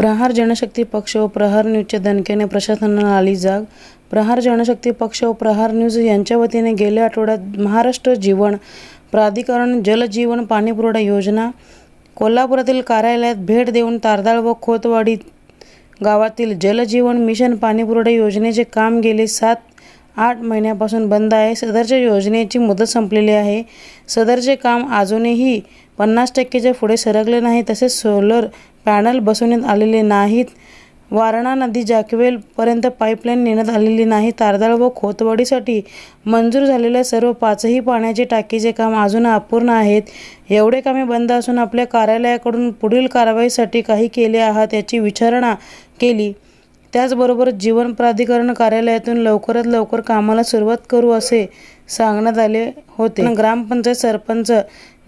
प्रहार जनशक्ती पक्ष व प्रहार न्यूजच्या दणक्याने प्रशासनाला आली जाग. प्रहार जनशक्ती पक्ष व प्रहार न्यूज यांच्या वतीने गेल्या आठवड्यात महाराष्ट्र जीवन प्राधिकरण जलजीवन पाणीपुरवठा योजना कोल्हापुरातील कार्यालयात भेट देऊन तारदाळ व खोतवाडी गावातील जलजीवन मिशन पाणीपुरवठा योजनेचे काम गेले सात आठ महिन्यापासून बंद आहे. सदरच्या योजनेची मुदत संपलेली आहे. सदरचे काम अजूनही पन्नास टक्केच्या पुढे सरकले नाही तसेच सोलर पॅनल बसवण्यात आलेले नाहीत. वारणा नदी जाकवेलपर्यंत पाईपलाईन नेण्यात आलेली नाही. तारदाळ व खोतवाडीसाठी मंजूर झालेल्या सर्व पाचही पाण्याचे टाकीचे काम अजून अपूर्ण आहेत. एवढे कामे बंद असून आपल्या कार्यालयाकडून पुढील कारवाईसाठी काही केले आहात याची विचारणा केली. त्याचबरोबर जीवन प्राधिकरण कार्यालयातून लवकरात लवकर कामाला सुरुवात करू असे सांगण्यात आले होते. ग्रामपंचायत सरपंच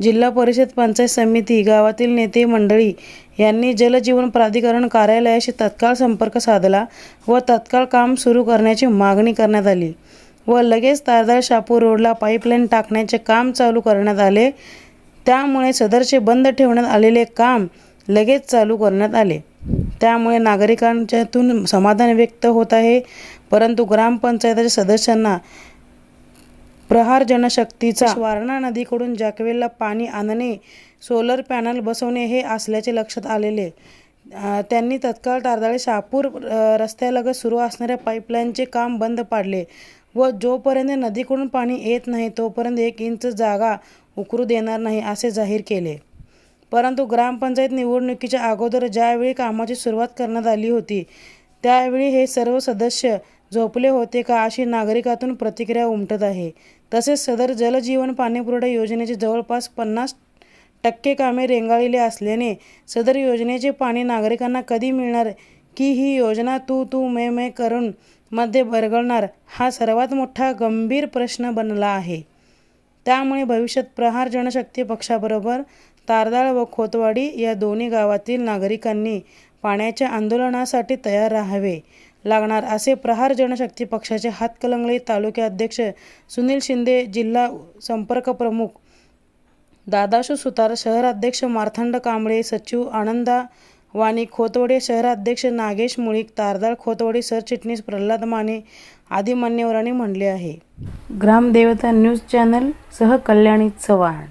जिल्हा परिषद पंचायत समिती गावातील नेते मंडळी यांनी जलजीवन प्राधिकरण कार्यालयाशी तत्काळ संपर्क साधला व तत्काळ काम सुरू करण्याची मागणी करण्यात आली व लगेच तारदाळ शापूर रोडला पाईपलाईन टाकण्याचे काम चालू करण्यात आले. त्यामुळे सदरचे बंद ठेवण्यात आलेले काम लगेच चालू करण्यात आले. त्यामुळे नागरिकांच्यातून समाधान व्यक्त होत आहे. परंतु ग्रामपंचायतीच्या सदस्यांना प्रहार जनशक्तीचा वारणा नदीकडून जाकवेलला पाणी आणणे सोलर पॅनल बसवणे हे असल्याचे लक्षात आलेले. त्यांनी तत्काळ तारदाळे शहापूर रस्त्यालगत सुरू असणाऱ्या पाईपलाईनचे काम बंद पाडले व जोपर्यंत नदीकडून पाणी येत नाही तोपर्यंत एक इंच जागा उकरू देणार नाही असे जाहीर केले. परंतु ग्रामपंचायत निवडणुकीच्या अगोदर ज्यावेळी कामाची सुरुवात करण्यात आली होती त्यावेळी हे सर्व सदस्य झोपले होते का अशी नागरिकातून प्रतिक्रिया उमटत आहे. तसेच सदर जलजीवन पाणीपुरवठा योजनेचे जवळपास पन्नास टक्के कामे रेंगाळलेली असल्याने सदर योजनेचे पाणी नागरिकांना कधी मिळणार? की ही योजना तू तू मे मे करून मध्ये बरगळणार हा सर्वात मोठा गंभीर प्रश्न बनला आहे. त्यामुळे भविष्यात प्रहार जनशक्ती पक्षाबरोबर तारदाळ व खोतवाडी या दोन्ही गावातील नागरिकांनी पाण्याच्या आंदोलनासाठी तयार राहावे. लागणार असे प्रहार जनशक्ती पक्षाचे हातकलंगले तालुक्याध्यक्ष सुनील शिंदे जिल्हा संपर्क प्रमुख दादाशू सुतार शहराध्यक्ष मार्थंड कांबळे सचिव आनंदा वाणी खोतवडे शहराध्यक्ष नागेश मुळीक तारदाळ खोतवडे सरचिटणीस प्रल्हाद माने आदी मान्यवरांनी म्हणले आहे. ग्रामदेवता न्यूज चॅनल सह कल्याणी चव्हाण.